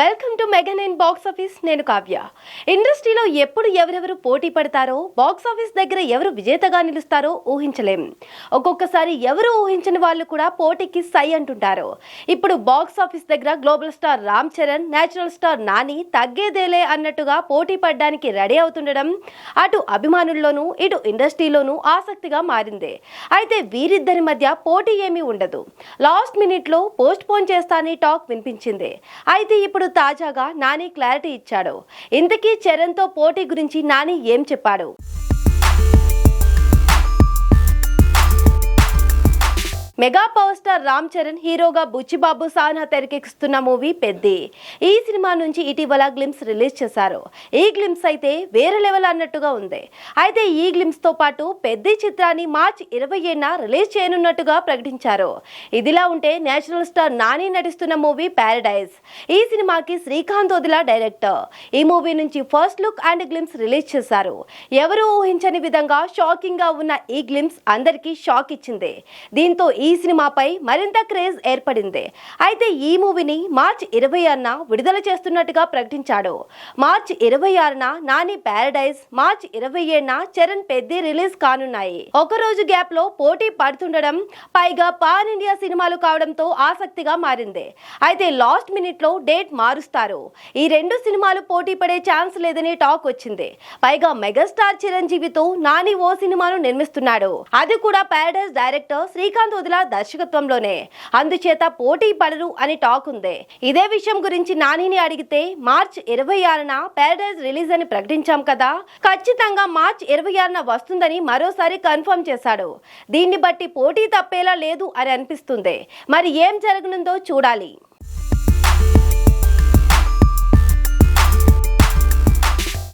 Welcome to mega nine box office నేను కావ్య. ఇండస్ట్రీలో ఎప్పుడు ఎవరెవరు పోటీ పడతారో బాక్స్ ఆఫీస్ దగ్గర ఎవరు విజేతగా నిలుస్తారో ఊహించలేం. ఒక్కొక్కసారి ఎవరు ఊహించని వాళ్ళు కూడా పోటీకి సై అంటుంటారు. ఇప్పుడు బాక్స్ ఆఫీస్ దగ్గర global star Ram Charan natural star Nani తగ్గేదేలే అన్నట్టుగా పోటీ పడడానికి రెడీ అవుతుండడం అటు అభిమానుల్లోనూ ఇటు ఇండస్ట్రీలోనూ ఆసక్తిగా మారింది. అయితే వీరిద్దరి మధ్య పోటీ ఏమీ ఉండదు. లాస్ట్ మినిట్లో పోస్ట్ పోన్ చేస్తానని టాక్ వినిపించింది. అయితే ఇప్పుడు తాజాగా నాని క్లారిటీ ఇచ్చాడు. ఇంతకీ చరణ్తో పోటీ గురించి నాని ఏం చెప్పాడు? Mega power star Ram Charan హీరోగా బుచ్చిబాబు సానా తెరకెక్కిస్తున్న మూవీ పెద్ది. ఈ సినిమా నుంచి ఇటీవల గ్లిమ్స్ రిలీజ్ చేశారు. ఈ గ్లిమ్స్ అయితే వేరే లెవెల్ అన్నట్టుగా ఉంది. అయితే ఈ గ్లిమ్స్తో పాటు పెద్ది చిత్రాన్ని మార్చి ఇరవై ఏడున రిలీజ్ చేయనున్నట్టుగా ప్రకటించారు. ఇదిలా ఉంటే నేచురల్ స్టార్ నాని నటిస్తున్న మూవీ ప్యారడైజ్. ఈ సినిమాకి శ్రీకాంత్ వదిలా డైరెక్టర్. ఈ మూవీ నుంచి first look and glimpse release చేశారు. ఎవరు ఊహించని విధంగా షాకింగ్గా ఉన్న ఈ గ్లిమ్స్ అందరికీ షాక్ ఇచ్చింది. దీంతో ఈ ఈ సినిమాపై మరింత క్రేజ్ ఏర్పడింది. అయితే ఈ మూవీని మార్చ్ ఇరవై ఆరున విడుదల చేస్తున్నట్టుగా ప్రకటించాడు. మార్చి ఇరవై ఆరున నాని ప్యారడైజ్ మార్చ్ ఇరవై ఏడున చరణ్ పెద్ది రిలీజ్ కానున్నాయి. ఒక రోజు గ్యాప్లో పోటీ పడుతుండడం పైగా పాన్ ఇండియా సినిమాలు కావడంతో ఆసక్తిగా మారింది. అయితే లాస్ట్ మినిట్లో డేట్ మారుస్తారు. ఈ రెండు సినిమాలు పోటీ పడే ఛాన్స్ లేదని టాక్ వచ్చింది. పైగా మెగాస్టార్ చిరంజీవితో నాని ఓ సినిమాను నిర్మిస్తున్నాడు. అది కూడా ప్యారడైజ్ డైరెక్టర్ శ్రీకాంత్ వదిలా దర్శకత్వంలోనే. అందుచేత పోటీ పడరు అని టాక్ ఉంది. ఇదే విషయం గురించి నానిని అడిగితే మార్చ్ ఇరవై ఆరున ప్యారడైజ్ రిలీజ్ అని ప్రకటించాం కదా. ఖచ్చితంగా మార్చ్ ఇరవై ఆరున వస్తుందని మరోసారి కన్ఫర్మ్ చేశాడు. దీన్ని బట్టి పోటీ తప్పేలా లేదు అని అనిపిస్తుంది. మరి ఏం జరగనుందో చూడాలి.